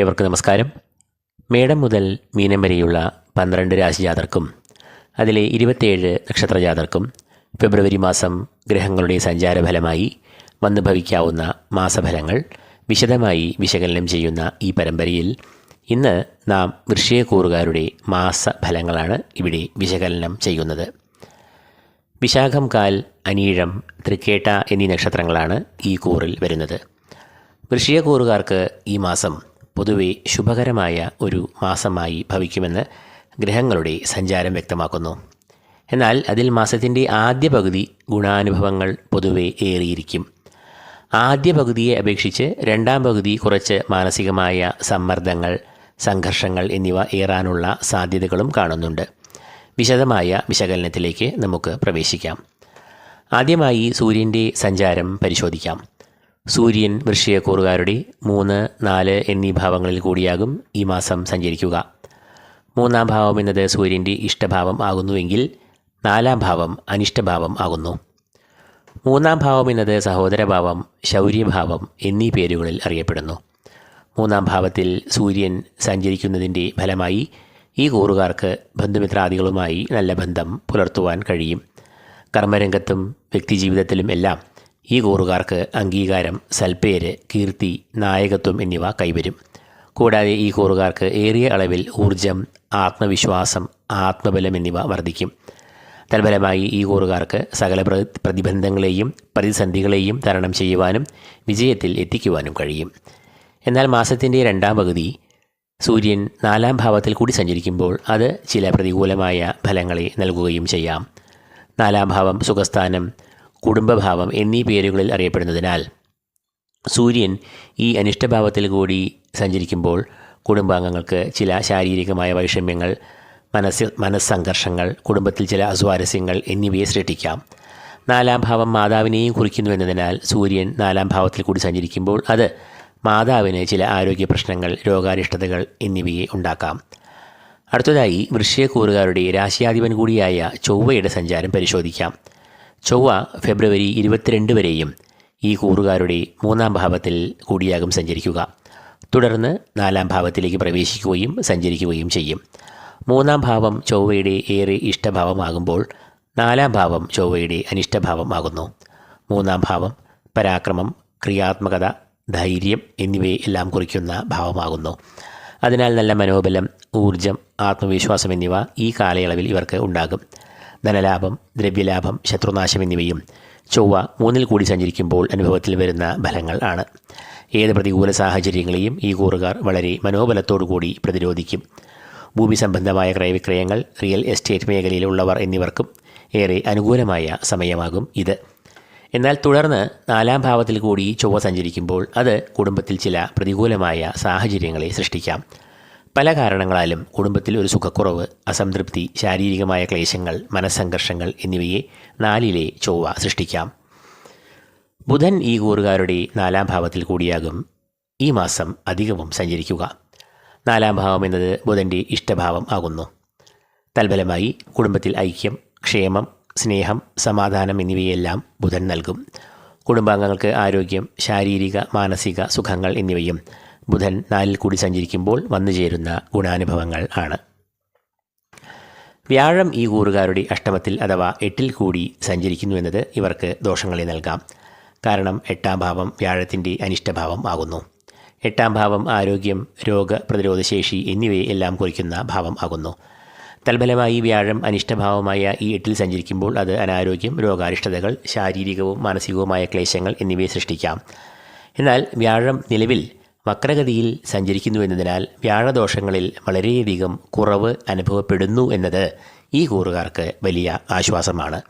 ഏവർക്കും നമസ്കാരം. മേടം മുതൽ മീനം വരെയുള്ള പന്ത്രണ്ട് രാശിജാതർക്കും അതിലെ ഇരുപത്തേഴ് നക്ഷത്രജാതർക്കും ഫെബ്രുവരി മാസം ഗ്രഹങ്ങളുടെ സഞ്ചാരഫലമായി വന്നു ഭവിക്കാവുന്ന മാസഫലങ്ങൾ വിശദമായി വിശകലനം ചെയ്യുന്ന ഈ പരമ്പരയിൽ ഇന്ന് നാം വൃശ്ചികക്കൂറുകാരുടെ മാസഫലങ്ങളാണ് ഇവിടെ വിശകലനം ചെയ്യുന്നത്. വിശാഖം കാൽ അനീഴം തൃക്കേട്ട എന്നീ നക്ഷത്രങ്ങളാണ് ഈ കൂറിൽ വരുന്നത്. വൃശ്ചികക്കൂറുകാർക്ക് ഈ മാസം പൊതുവെ ശുഭകരമായ ഒരു മാസമായി ഭവിക്കുമെന്ന് ഗ്രഹങ്ങളുടെ സഞ്ചാരം വ്യക്തമാക്കുന്നു. എന്നാൽ അതിൽ മാസത്തിന്റെ ആദ്യ പകുതി ഗുണാനുഭവങ്ങൾ പൊതുവെ ഏറിയിരിക്കും. ആദ്യ പകുതിയെ അപേക്ഷിച്ച് രണ്ടാം പകുതി കുറച്ച് മാനസികമായ സമ്മർദ്ദങ്ങൾ സംഘർഷങ്ങൾ എന്നിവ ഏറാനുള്ള സാധ്യതകളും കാണുന്നുണ്ട്. വിശദമായ വിശകലനത്തിലേക്ക് നമുക്ക് പ്രവേശിക്കാം. ആദ്യമായി സൂര്യന്റെ സഞ്ചാരം പരിശോധിക്കാം. സൂര്യൻ വൃശ്ചികക്കൂറുകാരുടെ മൂന്ന് നാല് എന്നീ ഭാവങ്ങളിൽ കൂടിയാകും ഈ മാസം സഞ്ചരിക്കുക. മൂന്നാം ഭാവം എന്നത് സൂര്യന്റെ ഇഷ്ടഭാവം ആകുന്നുവെങ്കിൽ നാലാം ഭാവം അനിഷ്ടഭാവം ആകുന്നു. മൂന്നാം ഭാവം എന്നത് സഹോദരഭാവം ശൗര്യഭാവം എന്നീ പേരുകളിൽ അറിയപ്പെടുന്നു. മൂന്നാം ഭാവത്തിൽ സൂര്യൻ സഞ്ചരിക്കുന്നതിന്റെ ഫലമായി ഈ കൂറുകാർക്ക് ബന്ധുമിത്രാദികളുമായി നല്ല ബന്ധം പുലർത്തുവാൻ കഴിയും. കർമ്മരംഗത്തും വ്യക്തിജീവിതത്തിലും എല്ലാം ഈ കൂറുകാർക്ക് അംഗീകാരം സൽപ്പേര് കീർത്തി നായകത്വം എന്നിവ കൈവരും. കൂടാതെ ഈ കൂറുകാർക്ക് ഏറിയ അളവിൽ ഊർജം ആത്മവിശ്വാസം ആത്മബലം എന്നിവ വർദ്ധിക്കും. തൽഫലമായി ഈ കൂറുകാർക്ക് സകല പ്രതിബന്ധങ്ങളെയും പ്രതിസന്ധികളെയും തരണം ചെയ്യുവാനും വിജയത്തിൽ എത്തിക്കുവാനും കഴിയും. എന്നാൽ മാസത്തിന്റെ രണ്ടാം പകുതി സൂര്യൻ നാലാം ഭാവത്തിൽ കൂടി സഞ്ചരിക്കുമ്പോൾ അത് ചില പ്രതികൂലമായ ഫലങ്ങളെ നൽകുകയും ചെയ്യാം. നാലാം ഭാവം സുഖസ്ഥാനം കുടുംബഭാവം എന്നീ പേരുകളിൽ അറിയപ്പെടുന്നതിനാൽ സൂര്യൻ ഈ അനിഷ്ടഭാവത്തിൽ കൂടി സഞ്ചരിക്കുമ്പോൾ കുടുംബാംഗങ്ങൾക്ക് ചില ശാരീരികമായ വൈഷമ്യങ്ങൾ മനസ്സിൽ മനസ്സംഘർഷങ്ങൾ കുടുംബത്തിൽ ചില അസ്വാരസ്യങ്ങൾ എന്നിവയെ സൃഷ്ടിക്കാം. നാലാം ഭാവം മാതാവിനെയും കുറിക്കുന്നു എന്നതിനാൽ സൂര്യൻ നാലാം ഭാവത്തിൽ കൂടി സഞ്ചരിക്കുമ്പോൾ അത് മാതാവിന് ചില ആരോഗ്യ പ്രശ്നങ്ങൾ രോഗാരിഷ്ടതകൾ എന്നിവയെ ഉണ്ടാക്കാം. അടുത്തതായി വൃശ്ചികക്കൂറുകാരുടെ രാശിയാധിപൻ കൂടിയായ ചൊവ്വയുടെ സഞ്ചാരം പരിശോധിക്കാം. ചൊവ്വ ഫെബ്രുവരി ഇരുപത്തിരണ്ട് വരെയും ഈ കൂറുകാരുടെ മൂന്നാം ഭാവത്തിൽ കൂടിയാകും സഞ്ചരിക്കുക. തുടർന്ന് നാലാം ഭാവത്തിലേക്ക് പ്രവേശിക്കുകയും സഞ്ചരിക്കുകയും ചെയ്യും. മൂന്നാം ഭാവം ചൊവ്വയുടെ ഏറെ ഇഷ്ടഭാവമാകുമ്പോൾ നാലാം ഭാവം ചൊവ്വയുടെ അനിഷ്ടഭാവമാകുന്നു. മൂന്നാം ഭാവം പരാക്രമം ക്രിയാത്മകത ധൈര്യം എന്നിവയെ എല്ലാം കുറിക്കുന്ന ഭാവമാകുന്നു. അതിനാൽ നല്ല മനോബലം ഊർജം ആത്മവിശ്വാസം എന്നിവ ഈ കാലയളവിൽ ഇവർക്ക് ഉണ്ടാകും. ധനലാഭം ദ്രവ്യലാഭം ശത്രുനാശം എന്നിവയും ചൊവ്വ മൂന്നിൽ കൂടി സഞ്ചരിക്കുമ്പോൾ അനുഭവത്തിൽ വരുന്ന ഫലങ്ങൾ ആണ്. ഏത് പ്രതികൂല സാഹചര്യങ്ങളെയും ഈ കൂറുകാർ വളരെ മനോബലത്തോടുകൂടി പ്രതിരോധിക്കും. ഭൂമി സംബന്ധമായ ക്രയവിക്രയങ്ങൾ റിയൽ എസ്റ്റേറ്റ് മേഖലയിലുള്ളവർ എന്നിവർക്കും ഏറെ അനുകൂലമായ സമയമാകും ഇത്. എന്നാൽ തുടർന്ന് നാലാം ഭാവത്തിൽ കൂടി ചൊവ്വ സഞ്ചരിക്കുമ്പോൾ അത് കുടുംബത്തിൽ ചില പ്രതികൂലമായ സാഹചര്യങ്ങളെ സൃഷ്ടിക്കാം. പല കാരണങ്ങളാലും കുടുംബത്തിൽ ഒരു സുഖക്കുറവ് അസംതൃപ്തി ശാരീരികമായ ക്ലേശങ്ങൾ മനസ്സംഘർഷങ്ങൾ എന്നിവയെ നാലിലെ ചൊവ്വ സൃഷ്ടിക്കാം. ബുധൻ ഈ കൂറുകാരുടെ നാലാം ഭാവത്തിൽ കൂടിയാകും. ഈ മാസം അധികവും സഞ്ചരിക്കുക. നാലാം ഭാവം എന്നത് ബുധന്റെ ഇഷ്ടഭാവം ആകുന്നു. തൽഫലമായി കുടുംബത്തിൽ ഐക്യം ക്ഷേമം സ്നേഹം സമാധാനം എന്നിവയെല്ലാം ബുധൻ നൽകും. കുടുംബാംഗങ്ങൾക്ക് ആരോഗ്യം ശാരീരിക മാനസിക സുഖങ്ങൾ എന്നിവയും ബുധൻ നാലിൽ കൂടി സഞ്ചരിക്കുമ്പോൾ വന്നു ചേരുന്ന ഗുണാനുഭവങ്ങൾ ആണ്. വ്യാഴം ഈ കൂറുകാരുടെ അഷ്ടമത്തിൽ അഥവാ എട്ടിൽ കൂടി സഞ്ചരിക്കുന്നു എന്നത് ഇവർക്ക് ദോഷങ്ങളെ നൽകാം. കാരണം എട്ടാം ഭാവം വ്യാഴത്തിന്റെ അനിഷ്ടഭാവം ആകുന്നു. എട്ടാം ഭാവം ആരോഗ്യം രോഗപ്രതിരോധശേഷി എന്നിവയെ എല്ലാം കുറിക്കുന്ന ഭാവം ആകുന്നു. തൽഫലമായി വ്യാഴം അനിഷ്ടഭാവമായ ഈ എട്ടിൽ സഞ്ചരിക്കുമ്പോൾ അത് അനാരോഗ്യം രോഗാരിഷ്ടതകൾ ശാരീരികവും മാനസികവുമായ ക്ലേശങ്ങൾ എന്നിവയെ സൃഷ്ടിക്കാം. എന്നാൽ വ്യാഴം നിലവിൽ വക്രഗതിയിൽ സഞ്ചരിക്കുന്നു എന്നതിനാൽ വ്യാഴദോഷങ്ങളിൽ വളരെയധികം കുറവ് അനുഭവപ്പെടുന്നു എന്നത് ഈ കൂറുകാർക്ക് വലിയ ആശ്വാസമാണ്.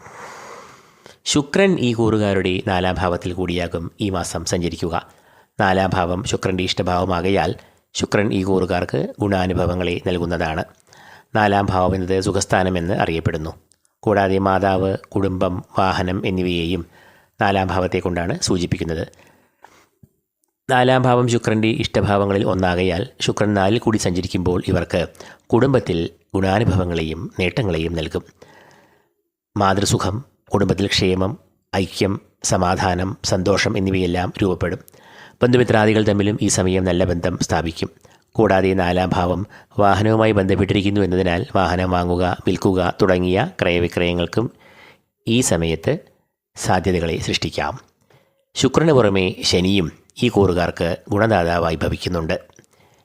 ശുക്രൻ ഈ കൂറുകാരുടെ നാലാം ഭാവത്തിൽ കൂടിയാകും ഈ മാസം സഞ്ചരിക്കുക. നാലാം ഭാവം ശുക്രന്റെ ഇഷ്ടഭാവമാകയാൽ ശുക്രൻ ഈ കൂറുകാർക്ക് ഗുണാനുഭവങ്ങളെ നൽകുന്നതാണ്. നാലാം ഭാവം എന്നത് സുഖസ്ഥാനമെന്ന് അറിയപ്പെടുന്നു. കൂടാതെ മാതാവ് കുടുംബം വാഹനം എന്നിവയെയും നാലാം ഭാവത്തെ കൊണ്ടാണ് സൂചിപ്പിക്കുന്നത്. നാലാം ഭാവം ശുക്രന്റെ ഇഷ്ടഭാവങ്ങളിൽ ഒന്നാകയാൽ ശുക്രൻ നാലിൽ കൂടി സഞ്ചരിക്കുമ്പോൾ ഇവർക്ക് കുടുംബത്തിൽ ഗുണാനുഭവങ്ങളെയും നേട്ടങ്ങളെയും നൽകും. മാതൃസുഖം കുടുംബത്തിൽ ക്ഷേമം ഐക്യം സമാധാനം സന്തോഷം എന്നിവയെല്ലാം രൂപപ്പെടും. ബന്ധുമിത്രാദികൾ തമ്മിലും ഈ സമയം നല്ല ബന്ധം സ്ഥാപിക്കും. കൂടാതെ നാലാം ഭാവം വാഹനവുമായി ബന്ധപ്പെട്ടിരിക്കുന്നു എന്നതിനാൽ വാഹനം വാങ്ങുക വിൽക്കുക തുടങ്ങിയ ക്രയവിക്രയങ്ങൾക്കും ഈ സമയത്ത് സാധ്യതകളെ സൃഷ്ടിക്കാം. ശുക്രന് പുറമെ ശനിയും ഈ കൂറുകാർക്ക് ഗുണദാതാവായി ഭവിക്കുന്നുണ്ട്.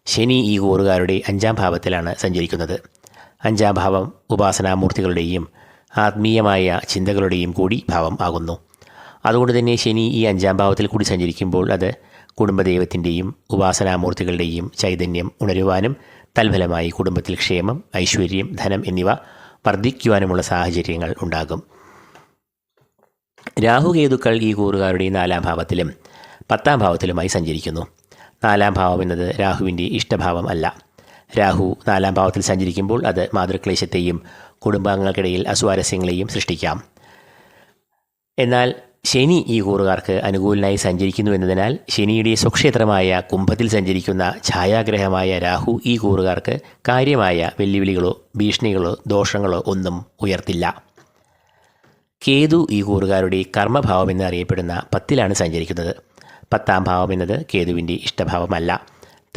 ശനി ഈ കൂറുകാരുടെ അഞ്ചാം ഭാവത്തിലാണ് സഞ്ചരിക്കുന്നത്. അഞ്ചാം ഭാവം ഉപാസനാമൂർത്തികളുടെയും ആത്മീയമായ ചിന്തകളുടെയും കൂടി ഭാവം ആകുന്നു. അതുകൊണ്ട് തന്നെ ശനി ഈ അഞ്ചാം ഭാവത്തിൽ കൂടി സഞ്ചരിക്കുമ്പോൾ അത് കുടുംബദൈവത്തിന്റെയും ഉപാസനാമൂർത്തികളുടെയും ചൈതന്യം ഉണരുവാനും തൽഫലമായി കുടുംബത്തിൽ ക്ഷേമം ഐശ്വര്യം ധനം എന്നിവ വർദ്ധിക്കുവാനുമുള്ള സാഹചര്യങ്ങൾ ഉണ്ടാകും. രാഹുകേതുക്കൾ ഈ കൂറുകാരുടെ നാലാം ഭാവത്തിലും പത്താം ഭാവത്തിലുമായി സഞ്ചരിക്കുന്നു. നാലാം ഭാവം എന്നത് രാഹുവിന്റെ ഇഷ്ടഭാവം അല്ല. രാഹു നാലാം ഭാവത്തിൽ സഞ്ചരിക്കുമ്പോൾ അത് മാതൃക്ലേശത്തെയും കുടുംബാംഗങ്ങൾക്കിടയിൽ അസ്വാരസ്യങ്ങളെയും സൃഷ്ടിക്കാം. എന്നാൽ ശനി ഈ കൂറുകാർക്ക് അനുകൂലനായി സഞ്ചരിക്കുന്നു എന്നതിനാൽ ശനിയുടെ സ്വക്ഷേത്രമായ കുംഭത്തിൽ സഞ്ചരിക്കുന്ന ഛായാഗ്രഹമായ രാഹു ഈ കൂറുകാർക്ക് കാര്യമായ വെല്ലുവിളികളോ ഭീഷണികളോ ദോഷങ്ങളോ ഒന്നും ഉയർത്തില്ല. കേതു ഈ കൂറുകാരുടെ കർമ്മഭാവം എന്നറിയപ്പെടുന്ന പത്തിലാണ് സഞ്ചരിക്കുന്നത്. പത്താം ഭാവം എന്നത് കേതുവിന്റെ ഇഷ്ടഭാവമല്ല.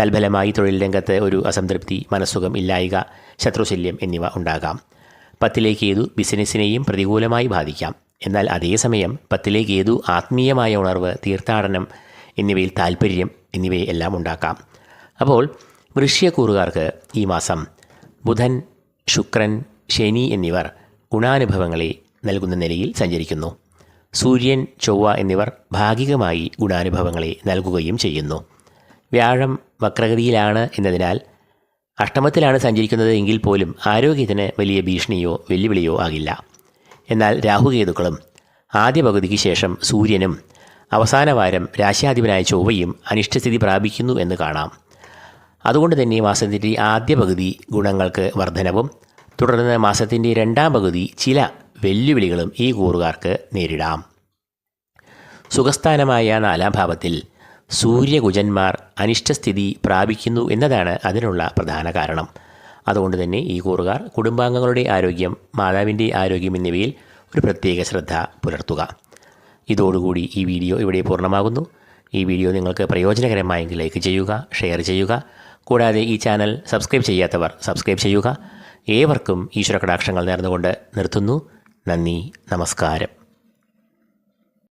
തൽഫലമായി തൊഴിൽ രംഗത്ത് ഒരു അസംതൃപ്തി മനസ്സുഖം ഇല്ലായിക ശത്രുശല്യം എന്നിവ ഉണ്ടാകാം. പത്തിലെ കേതു ബിസിനസ്സിനെയും പ്രതികൂലമായി ബാധിക്കാം. എന്നാൽ അതേസമയം പത്തിലെ കേതു ആത്മീയമായ ഉണർവ് തീർത്ഥാടനം എന്നിവയിൽ താല്പര്യം എന്നിവയെല്ലാം ഉണ്ടാക്കാം. അപ്പോൾ വൃഷ്യക്കൂറുകാർക്ക് ഈ മാസം ബുധൻ ശുക്രൻ ശനി എന്നിവർ ഗുണാനുഭവങ്ങളെ നൽകുന്ന നിലയിൽ സഞ്ചരിക്കുന്നു. സൂര്യൻ ചൊവ്വ എന്നിവർ ഭാഗികമായി ഗുണാനുഭവങ്ങളെ നൽകുകയും ചെയ്യുന്നു. വ്യാഴം വക്രഗതിയിലാണ് എന്നതിനാൽ അഷ്ടമത്തിലാണ് സഞ്ചരിക്കുന്നത് എങ്കിൽ പോലും ആരോഗ്യത്തിന് വലിയ ഭീഷണിയോ വെല്ലുവിളിയോ ആകില്ല. എന്നാൽ രാഹുകേതുക്കളും ആദ്യ പകുതിക്ക് ശേഷം സൂര്യനും അവസാന വാരം രാശ്യാധിപനായ ചൊവ്വയും അനിഷ്ടസ്ഥിതി പ്രാപിക്കുന്നു എന്ന് കാണാം. അതുകൊണ്ട് തന്നെ മാസത്തിന്റെ ആദ്യ പകുതി ഗുണങ്ങൾക്ക് വർധനവും തുടർന്ന് മാസത്തിന്റെ രണ്ടാം പകുതി ചില വെല്ലുവിളികളും ഈ കൂറുകാർക്ക് നേരിടാം. സുഖസ്ഥാനമായ നാലാം ഭാവത്തിൽ സൂര്യകുജന്മാർ അനിഷ്ടസ്ഥിതി പ്രാപിക്കുന്നു എന്നതാണ് അതിനുള്ള പ്രധാന കാരണം. അതുകൊണ്ട് തന്നെ ഈ കൂറുകാർ കുടുംബാംഗങ്ങളുടെ ആരോഗ്യം മാതാവിന്റെ ആരോഗ്യം എന്നിവയിൽ ഒരു പ്രത്യേക ശ്രദ്ധ പുലർത്തുക. ഇതോടുകൂടി ഈ വീഡിയോ ഇവിടെ പൂർണമാകുന്നു. ഈ വീഡിയോ നിങ്ങൾക്ക് പ്രയോജനകരമായെങ്കിൽ ലൈക്ക് ചെയ്യുക ഷെയർ ചെയ്യുക. കൂടാതെ ഈ ചാനൽ സബ്സ്ക്രൈബ് ചെയ്യാത്തവർ സബ്സ്ക്രൈബ് ചെയ്യുക. ഏവർക്കും ഈശ്വര കടാക്ഷങ്ങൾ നേർന്നുകൊണ്ട് നിർത്തുന്നു. നന്ദി നമസ്കാരം.